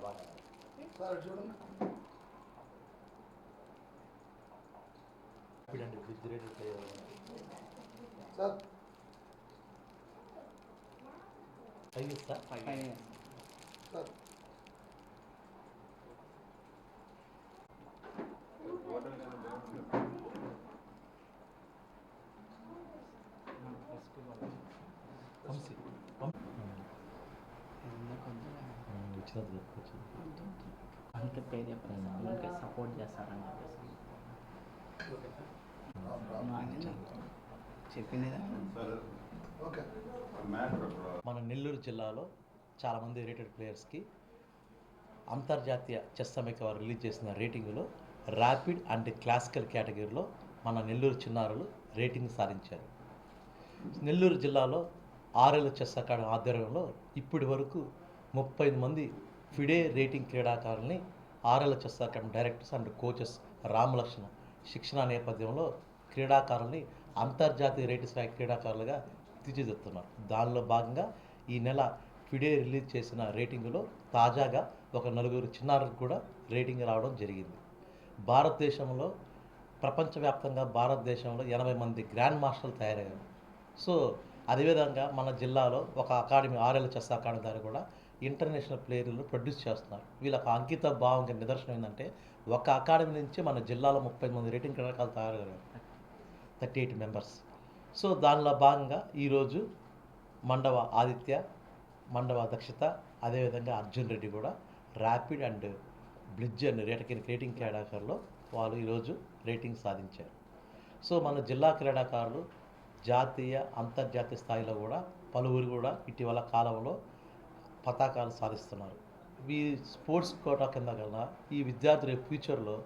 బాగా. సార్ చూడండి. Sir. Five sir sir Vamsi వచ్చినది వచ్చింది అందుకే పేరు అందుకే సపోర్ట్ చేస్తారని చెప్పేసి చెప్పింది మన నెల్లూరు జిల్లాలో చాలామంది రేటెడ్ ప్లేయర్స్కి అంతర్జాతీయ చెస్ సమైక్య వారు రిలీజ్ చేసిన రేటింగ్లో ర్యాపిడ్ అండ్ క్లాసికల్ కేటగిరీలో మన నెల్లూరు చిన్నారులు రేటింగ్ సాధించారు. నెల్లూరు జిల్లాలో ఆర్ఎల్ చెస్ అకాడమీ ఆధ్వర్యంలో ఇప్పటి వరకు ముప్పై మంది FIDE rating క్రీడాకారుల్ని RL chess academy directors and coaches Ramalakshmana శిక్షణ నేపథ్యంలో క్రీడాకారుల్ని అంతర్జాతీయ రేటింగ్ స్థాయి క్రీడాకారులుగా తీర్చిదిద్దుతున్నారు. దానిలో భాగంగా ఈ నెల ఫిడే రిలీజ్ చేసిన రేటింగులో తాజాగా ఒక నలుగురు చిన్నారులకు కూడా రేటింగ్ రావడం జరిగింది. భారతదేశంలో ప్రపంచవ్యాప్తంగా భారతదేశంలో ఎనభై మంది గ్రాండ్ మాస్టర్లు తయారయ్యారు. సో అదేవిధంగా మన జిల్లాలో ఒక అకాడమీ ఆర్ఎల్ చెస్ అకాడమీ ద్వారా కూడా ఇంటర్నేషనల్ ప్లేయర్లను ప్రొడ్యూస్ చేస్తున్నారు. వీళ్ళకి అంకిత భావంగా నిదర్శనం ఏంటంటే ఒక అకాడమీ నుంచి మన జిల్లాలో ముప్పై మంది రేటింగ్ క్రీడాకారులు తయారయ్యారు. Thirty eight members. సో దానిలో భాగంగా ఈరోజు మండవ ఆదిత్య మండవ దక్షిత అదేవిధంగా అర్జున్ రెడ్డి కూడా ర్యాపిడ్ అండ్ బ్లిడ్జ్ అండ్ రేటకి రేటింగ్ క్రీడాకారులు వాళ్ళు ఈరోజు రేటింగ్ సాధించారు. సో మన జిల్లా క్రీడాకారులు జాతీయ అంతర్జాతీయ స్థాయిలో కూడా పలువురు కూడా ఇటీవల కాలంలో పతాకాలు సాధిస్తున్నారు. ఈ స్పోర్ట్స్ కోటా కింద కన్నా ఈ విద్యార్థులు ఫ్యూచర్లో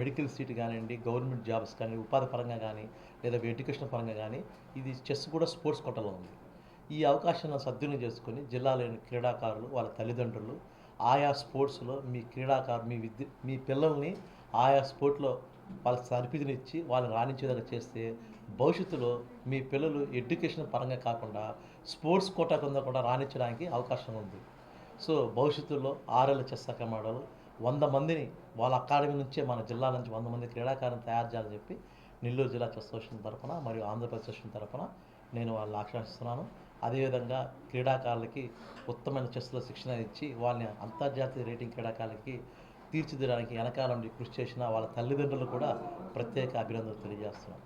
మెడికల్ సీట్ కానివ్వండి గవర్నమెంట్ జాబ్స్ కానీ ఉపాధి పరంగా కానీ లేదా ఎడ్యుకేషన్ పరంగా కానీ ఇది చెస్ కూడా స్పోర్ట్స్ కోటలో ఉంది. ఈ అవకాశాన్ని సద్వినియోగం చేసుకొని జిల్లాలోని క్రీడాకారులు వాళ్ళ తల్లిదండ్రులు ఆయా స్పోర్ట్స్లో మీ క్రీడాకారు మీ విద్య మీ పిల్లల్ని ఆయా స్పోర్ట్లో వాళ్ళకి సరిపిదినిచ్చి వాళ్ళని రాణించేదాకా చేస్తే భవిష్యత్తులో మీ పిల్లలు ఎడ్యుకేషన్ పరంగా కాకుండా స్పోర్ట్స్ కోటా కింద కూడా రాణించడానికి అవకాశం ఉంది. సో భవిష్యత్తులో ఆర్ఎల్ చెస్ అకాడమీలు వంద మందిని వాళ్ళ అకాడమీ నుంచే మన జిల్లా నుంచి వంద మంది క్రీడాకారులను తయారు చేయాలని చెప్పి నెల్లూరు జిల్లా చెస్ అసోసియేషన్ తరఫున మరియు ఆంధ్రప్రదేశ్ అసోసియేషన్ తరఫున నేను వాళ్ళని ఆకాంక్షిస్తున్నాను. అదేవిధంగా క్రీడాకారులకి ఉత్తమైన చెస్లో శిక్షణ ఇచ్చి వాళ్ళని అంతర్జాతీయ రేటింగ్ క్రీడాకారులకి తీర్చిదిద్దడానికి వెనకాల నుండి కృషి చేసిన వాళ్ళ తల్లిదండ్రులు కూడా ప్రత్యేక అభినందనలు తెలియజేస్తున్నాను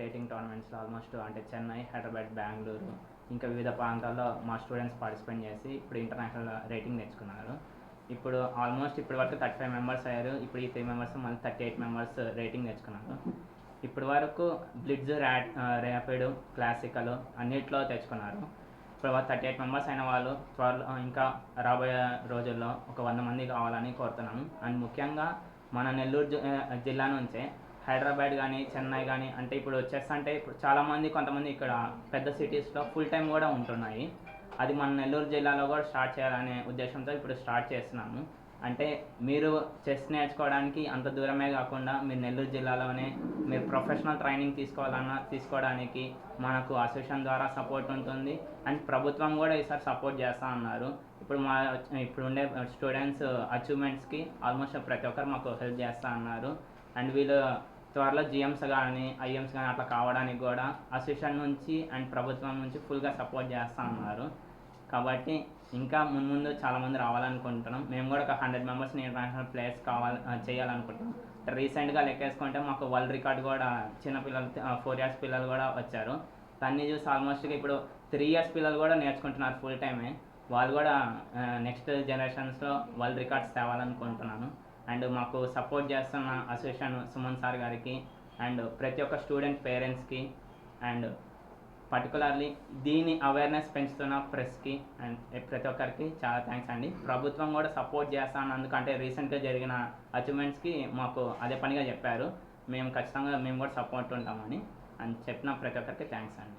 రేటింగ్ టోర్నమెంట్స్లో ఆల్మోస్ట్ అంటే చెన్నై హైదరాబాద్ బెంగళూరు ఇంకా వివిధ ప్రాంతాల్లో మా స్టూడెంట్స్ పార్టిసిపేట్ చేసి ఇప్పుడు ఇంటర్నేషనల్ రేటింగ్ నేర్చుకున్నారు ఇప్పుడు ఆల్మోస్ట్ ఇప్పటి వరకు థర్టీ ఫైవ్ మెంబర్స్ అయ్యారు. ఇప్పుడు ఈ త్రీ మెంబర్స్ మళ్ళీ థర్టీ ఎయిట్ మెంబర్స్ రేటింగ్ తెచ్చుకున్నారు. ఇప్పటి వరకు బ్లిడ్జ్ ర్యాట్ ర్యాపిడ్ క్లాసికల్ అన్నిట్లో తెచ్చుకున్నారు. తర్వాత థర్టీ ఎయిట్ మెంబర్స్ అయిన వాళ్ళు త్వరలో ఇంకా రాబోయే రోజుల్లో ఒక వంద మంది కావాలని కోరుతున్నాను. అండ్ ముఖ్యంగా మన నెల్లూరు జి- జిల్లా నుంచే హైదరాబాద్ కానీ చెన్నై కానీ అంటే ఇప్పుడు చెస్ అంటే ఇప్పుడు చాలామంది కొంతమంది ఇక్కడ పెద్ద సిటీస్లో ఫుల్ టైం కూడా ఉంటున్నాయి. అది మన నెల్లూరు జిల్లాలో కూడా స్టార్ట్ చేయాలనే ఉద్దేశంతో ఇప్పుడు స్టార్ట్ చేస్తున్నాము. అంటే మీరు చెస్ నేర్చుకోవడానికి అంత దూరమే కాకుండా మీరు నెల్లూరు జిల్లాలోనే మీరు ప్రొఫెషనల్ ట్రైనింగ్ తీసుకోవాలన్నా తీసుకోవడానికి మనకు అసోసియేషన్ ద్వారా సపోర్ట్ ఉంటుంది. అండ్ ప్రభుత్వం కూడా ఈసారి సపోర్ట్ చేస్తా అన్నారు. ఇప్పుడు మా ఇప్పుడు ఉండే స్టూడెంట్స్ అచీవ్మెంట్స్కి ఆల్మోస్ట్ ప్రతి ఒక్కరు మాకు హెల్ప్ చేస్తా అన్నారు. అండ్ వీళ్ళు త్వరలో జిఎమ్స్ కానీ ఐఎమ్స్ కానీ అట్లా కావడానికి కూడా అసోసియేషన్ నుంచి అండ్ ప్రభుత్వం నుంచి ఫుల్గా సపోర్ట్ చేస్తా ఉన్నారు కాబట్టి ఇంకా ముందు ముందు చాలామంది రావాలనుకుంటున్నాం. మేము కూడా ఒక హండ్రెడ్ మెంబర్స్ని ఇంటర్నేషనల్ ప్లేయర్స్ కావాలి చేయాలనుకుంటున్నాం. రీసెంట్గా లెక్కేసుకుంటే మాకు వరల్డ్ రికార్డ్ కూడా చిన్న పిల్లలు ఫోర్ ఇయర్స్ పిల్లలు కూడా వచ్చారు. దాన్ని చూసి ఆల్మోస్ట్గా ఇప్పుడు త్రీ ఇయర్స్ పిల్లలు కూడా నేర్చుకుంటున్నారు ఫుల్ టైమే వాళ్ళు కూడా నెక్స్ట్ జనరేషన్స్లో వరల్డ్ రికార్డ్స్ తేవాలనుకుంటున్నాను. అండ్ మాకు సపోర్ట్ చేస్తున్న అసోసియేషన్ సుమన్ సార్ గారికి అండ్ ప్రతి ఒక్క స్టూడెంట్ పేరెంట్స్కి అండ్ పర్టికులర్లీ దీని అవేర్నెస్ పెంచుతున్న ప్రెస్కి అండ్ ప్రతి ఒక్కరికి చాలా థ్యాంక్స్ అండి. ప్రభుత్వం కూడా సపోర్ట్ చేస్తాను. అంటే రీసెంట్గా జరిగిన అచీవ్మెంట్స్కి మాకు అదే పనిగా చెప్పారు. మేము ఖచ్చితంగా మేము కూడా సపోర్ట్ ఉంటామని. అని చెప్పిన ప్రతి ఒక్కరికి థ్యాంక్స్ అండి.